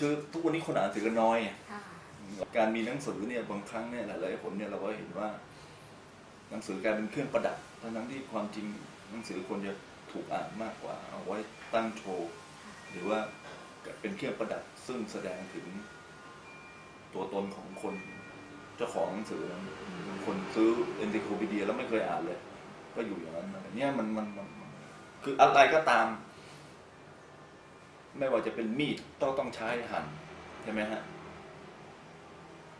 คือทุกวันนี้คนอ่านหนังสือกันน้อยไงค่ะการมีหนังสือเนี่ยบางครั้งเนี่ยหลายๆคนเนี่ยเราก็เห็นว่า หนังสือกลายเป็นเครื่องประดับทั้งๆที่ความจริงหนังสือควรจะถูกอ่านมากกว่า เอาไว้ตั้งโชว์หรือว่าเป็นเครื่องประดับซึ่งแสดงถึงตัวตนของคนเจ้าของหนังสือนะบางคนซื้อเอนติโคปีเดียแล้วไม่เคยอ่านเลย ก็อยู่อย่างนั้นอะไรเนี่ยมันมันมันมันคืออะไรก็ตาม ไม่ว่าจะเป็นมีดต้องต้องใช้หั่นใช่ไหมฮะ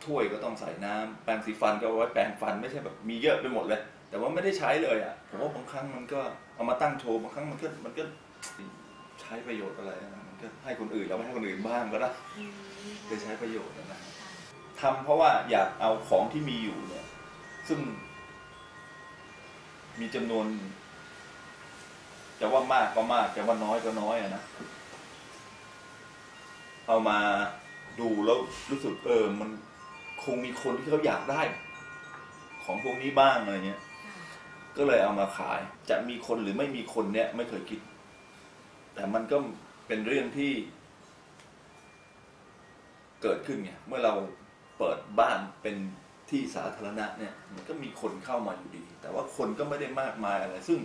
ถ้วยก็ต้องใส่น้ำแปรงสีฟันก็เอาไว้แปรงฟันไม่ใช่แบบมีเยอะไปหมดเลย แต่ว่าไม่ได้ใช้เลยอะผมว่าบางครั้งมันก็เอามาตั้งโชว์บางครั้งมันก็มันก็ใช้ประโยชน์อะไรนะมันก็ให้คนอื่นแล้วไม่ให้คนอื่นบ้างก็ได้อืมได้ใช้ประโยชน์นะนะค่ะทำเพราะว่าอยากเอาของที่มีอยู่เนี่ย ซึ่ง มีจำนวนจะว่ามากก็มากจะว่าน้อยก็น้อยอะนะ เอามาดูแล้วรู้สึกเออมันคงมีคนที่เขาอยากได้ ของพวกนี้บ้างอะไรเงี้ย ก็เลยเอามาขาย จะมีคนหรือไม่มีคนเนี่ย ไม่เคยคิด แต่มันก็เป็นเรื่องที่ เกิดขึ้นไงเมื่อเราเปิดบ้านเป็นที่สาธารณะเนี่ย มันก็มีคนเข้ามาอยู่ดี แต่ว่าคนก็ไม่ได้มากมายอะไร ซึ่ง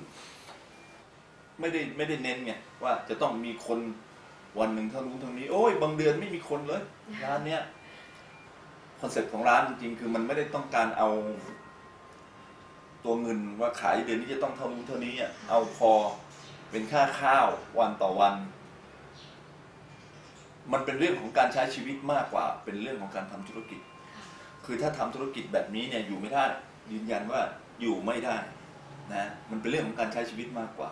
ไม่ได้ไม่ได้เน้นไงว่าจะต้องมีคน วันหนึ่งเท่านู้นเท่านี้ โอ้ยบางเดือนไม่มีคนเลยร้านเนี้ยคอนเซ็ปต์ของร้านจริงๆคือมันไม่ได้ต้องการเอา ตัวเงินว่าขายเดือนนี้จะต้องเท่านู้นเท่านี้อะเอาพอเป็นค่าข้าววันต่อวัน มันเป็นเรื่องของการใช้ชีวิตมากกว่า เป็นเรื่องของการทำธุรกิจ คือถ้าทำธุรกิจแบบนี้เนี่ยอยู่ไม่ได้ ยืนยันว่าอยู่ไม่ได้นะมันเป็นเรื่องของการใช้ชีวิตมากกว่า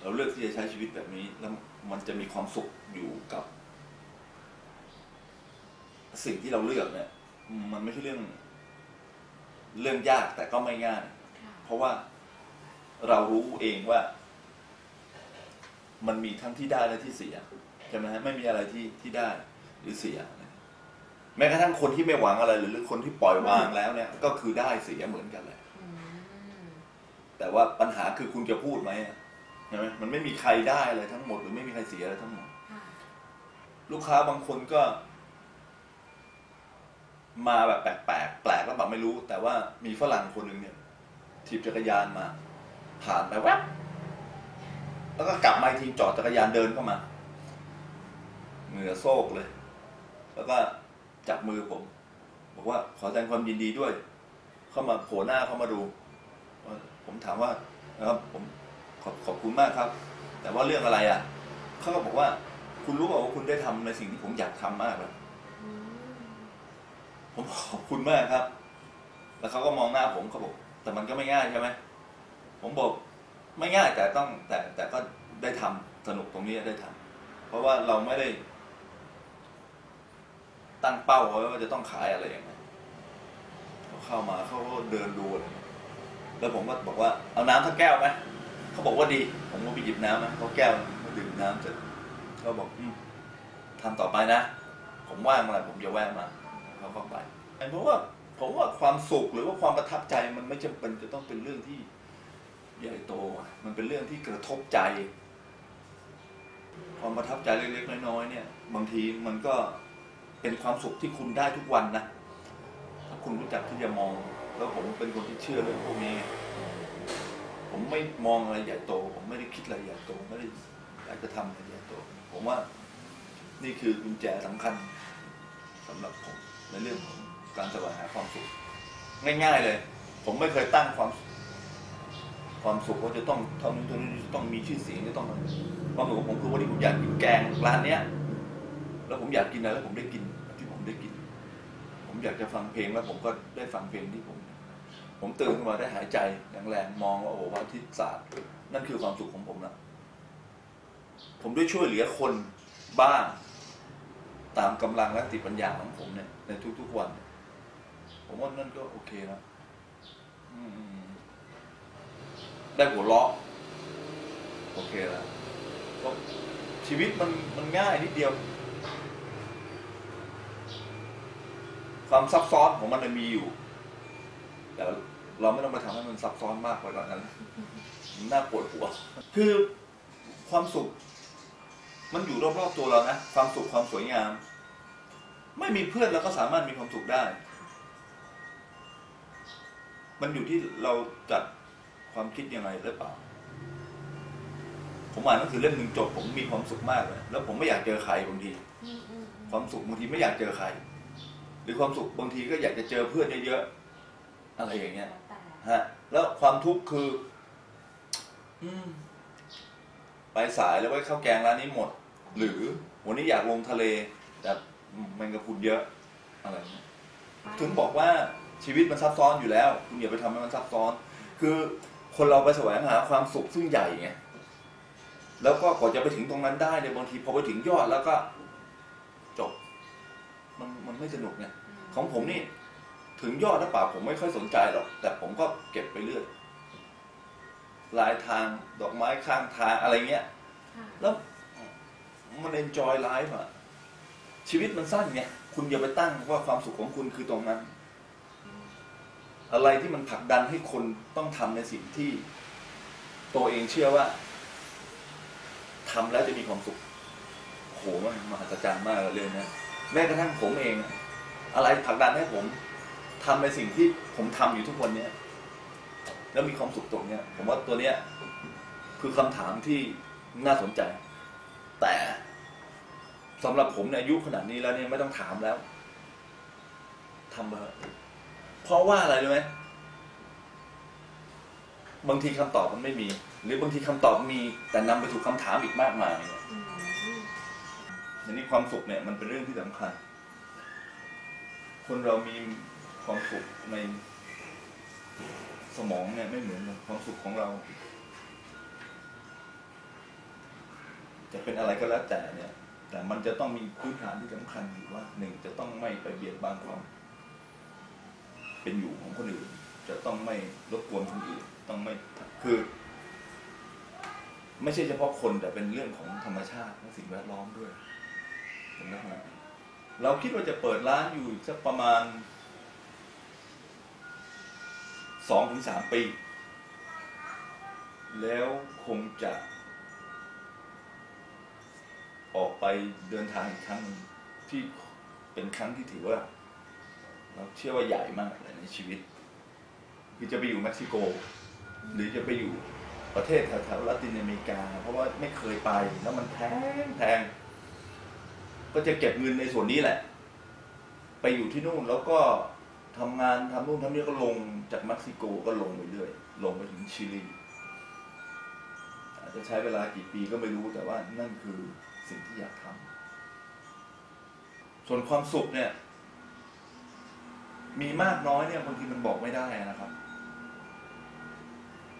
เราเลือกที่จะใช้ชีวิตแบบนี้แล้ว มันจะมีความสุขอยู่กับ สิ่งที่เราเลือกเนี่ย มันไม่ใช่เรื่อง เรื่องยากแต่ก็ไม่ง่ายค่ะเพราะว่าเรารู้เองว่า มันมีทั้งที่ได้และที่เสียใช่ไหมฮะไม่มีอะไรที่ที่ได้หรือเสีย แม้กระทั่งคนที่ไม่หวังอะไร หรือหรือคนที่ปล่อยวางแล้วเนี่ย ก็คือได้เสียเหมือนกันแหละอืมแต่ว่าปัญหาคือคุณจะพูดไหมอะ ใช่ไหมมันไม่มีใครได้อะไรทั้งหมด หรือไม่มีใครเสียอะไรทั้งหมดค่ะลูกค้าบางคนก็ มาแบบแปลกๆแปลกแล้วแบบไม่รู้ แต่ว่ามีฝรั่งคนหนึ่งเนี่ยถีบจักรยานมา ผ่านไปแวบแล้วก็กลับมาอีกทีจอดจักรยานเดินเข้ามา เหงื่อโซกเลย แล้วก็จับมือผม บอกว่าขอแสดงความยินดีด้วย เข้ามาโผล่หน้าเข้ามาดู ผมถามว่านะครับผม ขอบขอบคุณมากครับ แต่ว่าเรื่องอะไรอะเขาก็บอกว่า คุณรู้เปล่าว่าคุณได้ทำในสิ่งที่ผมอยากทำมากเลยอืมผมขอบคุณมากครับ แล้วเขาก็มองหน้าผมเขาบอก แต่มันก็ไม่ง่ายใช่ไหมผมบอกไม่ง่ายแต่ต้องแต่แต่ก็ได้ทำสนุกตรงนี้ได้ทำเพราะว่าเราไม่ได้ ตั้งเป้าไว้ว่าจะต้องขายอะไรอย่างไรเขาเข้ามาเขาก็เดินดูอะไรแล้วผมก็บอกว่าเอาน้ำทั้งแก้วไหม เขาบอกว่าดี ผมก็ไปหยิบน้ำนะเขาแก้วมาดื่มน้ำเสร็จเขาบอกอืมทำต่อไปนะ ผมว่างเมื่อไหร่ผมจะแวะมาเขาก็ไปเพราะว่าผมว่าความสุขหรือว่าความประทับใจมันไม่จำเป็นจะต้องเป็นเรื่องที่ใหญ่โต มันเป็นเรื่องที่กระทบใจ ความประทับใจเล็กๆน้อยๆเนี่ย บางทีมันก็เป็นความสุขที่คุณได้ทุกวันนะถ้าคุณรู้จักที่จะมอง แล้วผมเป็นคนที่เชื่อเรื่องพวกนี้ ผมไม่มองอะไรใหญ่โต ผมไม่ได้คิดอะไรใหญ่โตไม่ได้อยากจะทำอะไรใหญ่โต ผมว่านี่คือกุญแจสำคัญสำหรับผมในเรื่องของการแสวงหาความสุข ง่ายๆเลย ผมไม่เคยตั้งความความสุขว่าจะต้องเท่านี้เท่านี้จะต้องมีชื่อเสียงจะต้องอะไรความสุขของผมคือวันนี้ผมอยากกินแกงร้านเนี้ย แล้วผมอยากกินอะไรแล้วผมได้กินที่ผมได้กิน ผมอยากจะฟังเพลงแล้วผมก็ได้ฟังเพลงที่ผม ผมตื่นขึ้นมาได้หายใจแรงๆมองว่าโอ้โหพระอาทิตย์ศาสตร์นั่นคือความสุขของผมนะผมได้ช่วยเหลือคนบ้างตามกำลังและสติปัญญาของผมเนี่ยในทุกๆวัน ผมว่านั่นก็โอเคแล้วได้หัวเราะโอเคแล้วชีวิตมันมันง่ายนิดเดียว ความซับซ้อนของมันมันมีอยู่ แต่เราไม่ต้องไปทำให้มันซับซ้อนมากไปกว่านั้นมันน่าปวดหัว คือความสุข มันอยู่รอบๆตัวเรานะ ความสุขความสวยงาม ไม่มีเพื่อนเราก็สามารถมีความสุขได้ มันอยู่ที่เราจัดความคิดยังไงหรือเปล่า ผมอ่านหนังสือเล่มหนึ่งจบ ผมมีความสุขมากเลย แล้วผมไม่อยากเจอใครบางทีอืมอืมอืมความสุขบางทีไม่อยากเจอใคร หรือความสุขบางทีก็อยากจะเจอเพื่อนเยอะๆ อะไรอย่างเงี้ยแล้วแต่ฮะแล้วความทุกข์คือ อืม ไปสายแล้วไว้ข้าวแกงร้านนี้หมด หรือวันนี้อยากลงทะเล แต่แมันกระพุนเยอะอะไรเงี้ยถึงบอกว่าชีวิตมันซับซ้อนอยู่แล้วคุณอย่าไปทำให้มันซับซ้อน คือคนเราไปแสวงหาความสุขซึ่งใหญ่ไงแล้วก็กว่าจะไปถึงตรงนั้นได้เนี่ยบางทีพอไปถึงยอดแล้วก็ จบ มันมันไม่สนุกไงของผมนี่ ถึงยอดแล้วเปล่าผมไม่ค่อยสนใจหรอก แต่ผมก็เก็บไปเรื่อยลายทางดอกไม้ข้างทางอะไรเงี้ยค่ะแล้วมัน enjoy life อะชีวิตมันสั้นไงคุณอย่าไปตั้งว่าความสุขของคุณคือตรงนั้น อะไรที่มันผลักดันให้คนต้องทำในสิ่งที่ตัวเองเชื่อว่าทำแล้วจะมีความสุขโหมันมหัศจรรย์มากเลยเรื่องนี้แม้กระทั่งผมเอง อะอะไรผลักดันให้ผม ทำในสิ่งที่ผมทำอยู่ทุกวันเนี้ยแล้วมีความสุขตรงเนี้ย ผมว่าตัวเนี้ยคือคำถามที่น่าสนใจ แต่สำหรับผมเนี่ยอายุขนาดนี้แล้วเนี่ยไม่ต้องถามแล้วทำมาเถอะเพราะว่าอะไรรู้ไหมบางทีคำตอบมันไม่มี หรือบางทีคำตอบมี แต่นำไปสู่คำถามอีกมากมายเนี่ยอืมอันนี้ความสุขเนี่ยมันเป็นเรื่องที่สำคัญ คนเรามี ความสุขในสมองเนี่ยไม่เหมือนกันความสุขของเรา จะเป็นอะไรก็แล้วแต่เนี่ย แต่มันจะต้องมีพื้นฐานที่สำคัญอยู่ว่าหนึ่งจะต้องไม่ไปเบียดบังความเป็นอยู่ของคนอื่น จะต้องไม่รบกวนคนอื่น ต้องไม่คือ ไม่ใช่เฉพาะคนแต่เป็นเรื่องของธรรมชาติและสิ่งแวดล้อมด้วยเห็นไหมครับเราคิดว่าจะเปิดร้านอยู่สักประมาณ สองถึงสามปี แล้วคงจะ ออกไปเดินทางอีกครั้งหนึ่งที่เป็นครั้งที่ถือว่า เราเชื่อว่าใหญ่มากเลยในชีวิต คือจะไปอยู่เม็กซิโก หรือจะไปอยู่ประเทศแถวๆลาตินอเมริกา เพราะว่าไม่เคยไปแล้วมันแพงแพงก็จะเก็บเงินในส่วนนี้แหละ ไปอยู่ที่นู่นแล้วก็ ทำงานทำนู่นทำนี่ก็ลงจากเม็กซิโกก็ลงไปเรื่อยลงไปถึงชิลีอาจจะใช้เวลากี่ปีก็ไม่รู้แต่ว่านั่นคือสิ่งที่อยากทำส่วนความสุขเนี่ย มีมากน้อยเนี่ยบางทีมันบอกไม่ได้นะครับ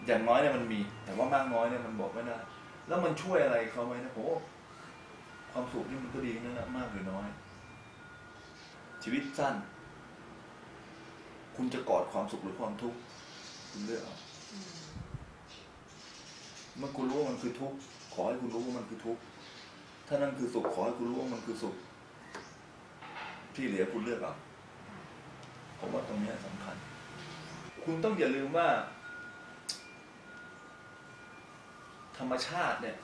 อย่างน้อยเนี่ยมันมี แต่ว่ามากน้อยเนี่ยมันบอกไม่ได้ แล้วมันช่วยอะไรเขาไหมนะผมว่าความสุขนี่มันก็ดีนั่นแหละมากหรือน้อย ชีวิตสั้น คุณจะกอดความสุขหรือความทุกข์คุณเลือกเอาอืมเมื่อคุณรู้ว่ามันคือทุกข์ขอให้คุณรู้ว่ามันคือทุกข์ถ้านั่นคือสุขขอให้คุณรู้ว่ามันคือสุข ที่เหลือคุณเลือกเอาผมว่าตรงเนี้ยสำคัญ คุณต้องอย่าลืมว่า ธรรมชาติเนี่ย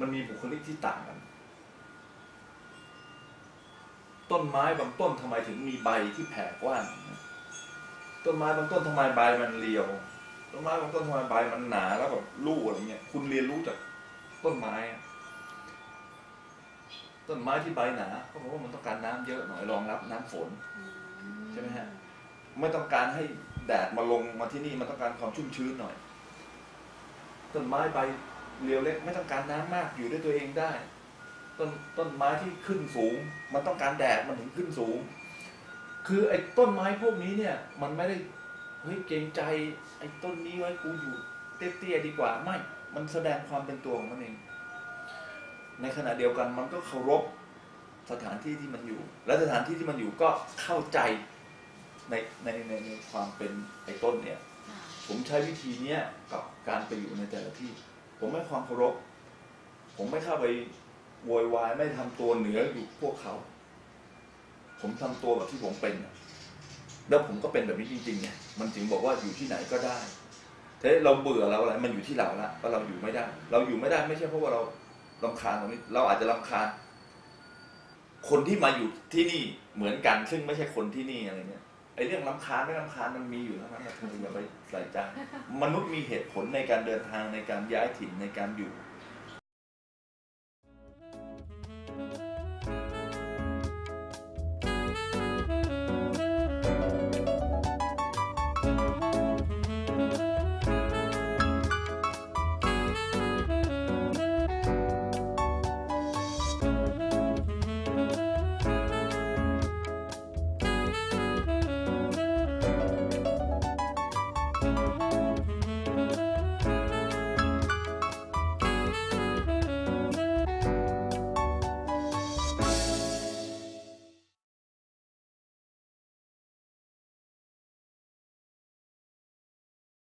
มันมีบุคลิกที่ต่างกัน ต้นไม้บางต้นทำไมถึงมีใบที่แผ่กว้าง ต้นไม้บางต้นทำไมใบมันเรียว ต้นไม้บางต้นทำไมใบมันหนาแล้วแบบลู่อะไรเงี้ยคุณเรียนรู้จากต้นไม้ต้นไม้ที่ใบหนาก็เพราะว่ามันต้องการน้ำเยอะหน่อยรองรับน้ำฝนใช่ไหมฮะไม่ต้องการให้แดดมาลงมาที่นี่มันต้องการความชุ่มชื้นหน่อย ต้นไม้ใบเรียวเล็กไม่ต้องการน้ำมากอยู่ด้วยตัวเองได้ ต้นต้นไม้ที่ขึ้นสูง มันต้องการแดดมันถึงขึ้นสูง คือไอ้ต้นไม้พวกนี้เนี่ย มันไม่ได้เฮ้ยเกรงใจ ไอ้ต้นนี้ไว้กูอยู่เตี้ยๆดีกว่าไม่มันแสดงความเป็นตัวของมันเอง ในขณะเดียวกันมันก็เคารพสถานที่ที่มันอยู่ และสถานที่ที่มันอยู่ก็เข้าใจในในในในความเป็นไอ้ต้นเนี่ย ผมใช้วิธีเนี้ยกับการไปอยู่ในแต่ละที่ ผมให้ความเคารพ ผมไม่เข้าไปโวยวายไม่ทำตัวเหนืออยู่พวกเขา ผมทำตัวแบบที่ผมเป็น แล้วผมก็เป็นแบบนี้จริงๆไงมันจึงบอกว่าอยู่ที่ไหนก็ได้แต่เราเบื่อเราอะไรมันอยู่ที่เราละว่าเราอยู่ไม่ได้ เราอยู่ไม่ได้ไม่ใช่เพราะว่าเราลำคาญตรงนี้ เราอาจจะลำคาญคนที่มาอยู่ที่นี่เหมือนกัน ซึ่งไม่ใช่คนที่นี่อะไรเงี้ยไอ้เรื่องลำคาญไม่ลำคาญมันมีอยู่แล้วนะเธออย่าไปใส่ใจมนุษย์มีเหตุผลในการเดินทางในการย้ายถิ่นในการอยู่